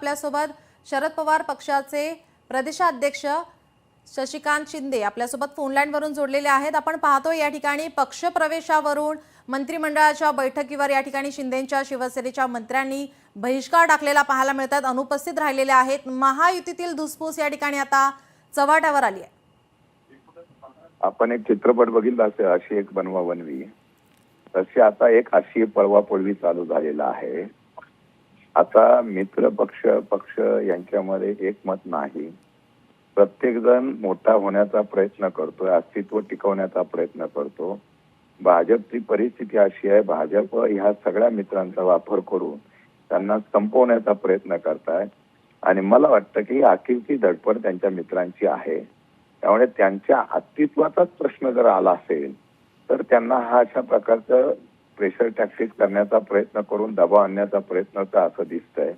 आपल्यासोबत शरद पवार पक्षाचे प्रदेशाध्यक्ष शशिकांत शिंदे आपल्यासोबत फोनलाईनवरून जोडलेले आहेत. आपण पाहतो या ठिकाणी पक्षप्रवेशावरून मंत्रिमंडळाच्या बैठकीवर या ठिकाणी शिंदेच्या शिवसेनेच्या मंत्र्यांनी बहिष्कार टाकलेला पाहायला मिळतात. अनुपस्थित राहिलेले आहेत. महायुतीतील धुसफूस या ठिकाणी आता चव्हाट्यावर आली आहे. आपण एक चित्रपट बघितला असेल अशी एक बनवा बनवी तशी आता एक अशी पळवापळवी चालू झालेला आहे. आता मित्र पक्ष पक्ष यांच्यामध्ये एकमत नाही. प्रत्येक जण मोठा होण्याचा प्रयत्न करतोय अस्तित्व टिकवण्याचा प्रयत्न करतो. भाजपची परिस्थिती अशी आहे भाजप ह्या सगळ्या मित्रांचा वापर करून त्यांना संपवण्याचा प्रयत्न करताय. आणि मला वाटतं की अखेरची धडपड त्यांच्या मित्रांची आहे. त्यामुळे त्यांच्या अस्तित्वाचाच प्रश्न जर आला असेल तर त्यांना हा अशा प्रकारचं प्रेशर टॅक्टिक्स करण्याचा प्रयत्न करून दबाव आणण्याचा प्रयत्न होता असं दिसतंय.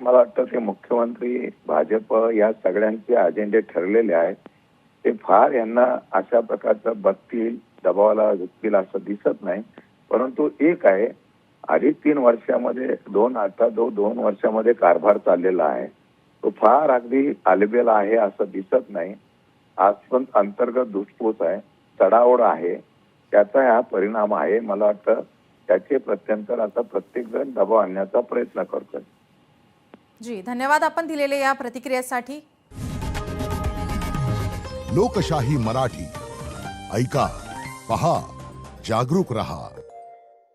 मला वाटतं ते मुख्यमंत्री भाजप या सगळ्यांचे अजेंडे ठरलेले आहेत. ते फार यांना अशा प्रकारचं बघतील दबावाला झुकतील असं दिसत नाही. परंतु एक आहे अडीच तीन वर्षामध्ये दोन आता दो दोन वर्षामध्ये कारभार चाललेला आहे. तो फार अगदी आलबेला आहे असं दिसत नाही. आज पण अंतर्गत धुसफूस आहे चढाओढ आहे. त्याचा हा परिणाम आहे. मला वाटतं त्याचे प्रत्यंतर आता प्रत्येक जण दबाव आणण्याचा प्रयत्न करतोय. जी धन्यवाद आपण दिलेले या प्रतिक्रियेसाठी. लोकशाही मराठी. ऐका पहा जागरूक रहा.